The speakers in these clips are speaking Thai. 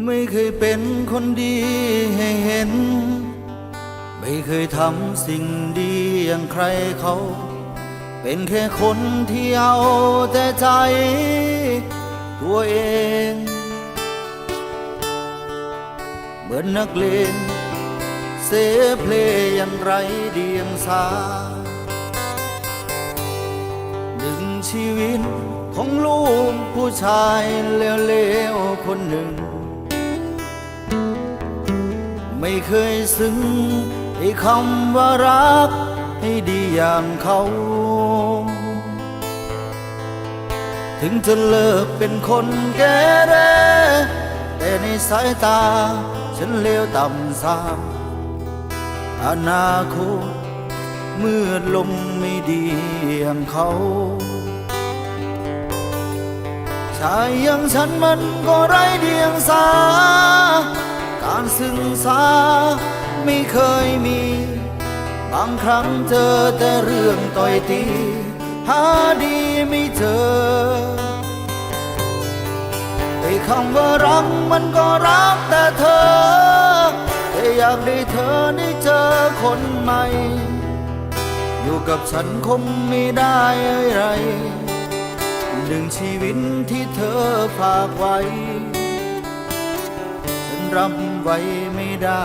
ไม่เคยเป็นคนดีให้เห็น ไม่เคยทำสิ่งดีอย่างใครเขา เป็นแค่คนที่เอาแต่ใจตัวเอง เหมือนนักเลงเสเพลอย่างไรเดียงสาดึงชีวิตของลูกผู้ชายเลวๆคนหนึ่ง ไม่เคยซึ้งไอ้คำว่ารัก ให้ดีอย่างเขา ถึงจะเลิกเป็นคนแก่เรแต่ในสายตา ฉันเลวต่ำสามอนาคตมืดลงไม่ดีอย่างเขาชายอย่างฉันมันก็ไร้เดียงสา การศึกษาไม่เคยมี บางครั้งเจอแต่เรื่องต่อยตี หาดีไม่เจอไอ้คำว่ารักมันก็รักแต่เธอ แต่อยากได้เธอได้เจอคนใหม่ อยู่กับฉันคงไม่ได้อะไรหนึ่งชีวิตที่เธอฝากไว้ รับไว้ไม่ได้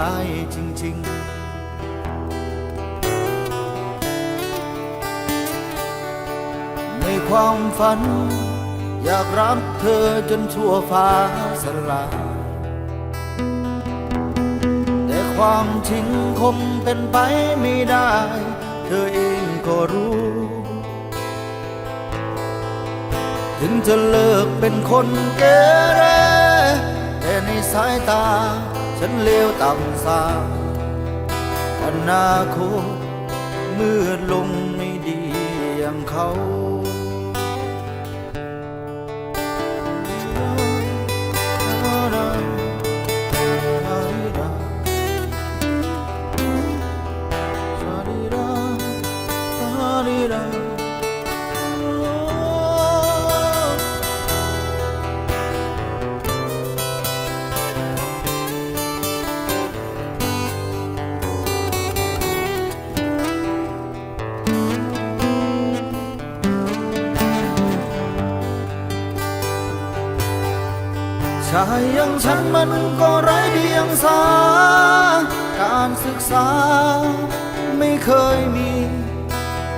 จริง ๆในความฝัน อยากรักเธอจนชั่วฟ้าสลายแต่ความจริงคงเป็นไปไม่ได้ เธอเองก็รู้ ถึงจะเลิกเป็นคนเกเร สายตา ฉันเลวต่ำสาอนาคตมืดลงไม่ดีอย่างเขา ชายอย่างฉันมันก็ไร้เดียงสา การศึกษาไม่เคยมี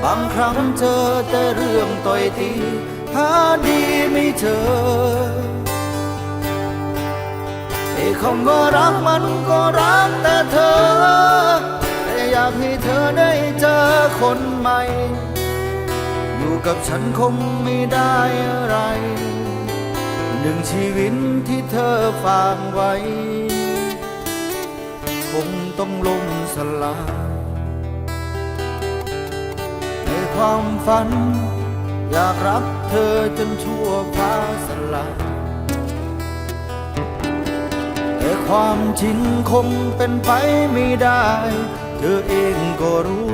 บางครั้งเจอแต่เรื่องต่อยตีหาดีไม่เจอไอ้คำว่ารักมันก็รักแต่เธอ แต่อยากให้เธอได้เจอคนใหม่ อยู่กับฉันคงไม่ได้อะไร หนึ่งชีวิตที่เธอฝากไว้ คงต้องลงสลายในความฝัน อยากรักเธอจนชั่วฟ้าสลายแต่ความจริงคงเป็นไปไม่ได้ เธอเองก็รู้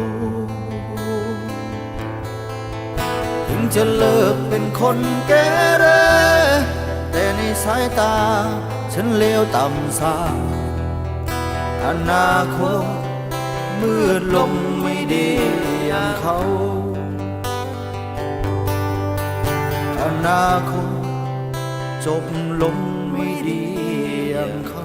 ถึงจะเลิกเป็นคนแก่เรแต่ใน สายตา ฉันเลวต่ำสาอนาคตมืดลมไม่ดีอย่างเขา อนาคตจบลมไม่ดีอย่างเขา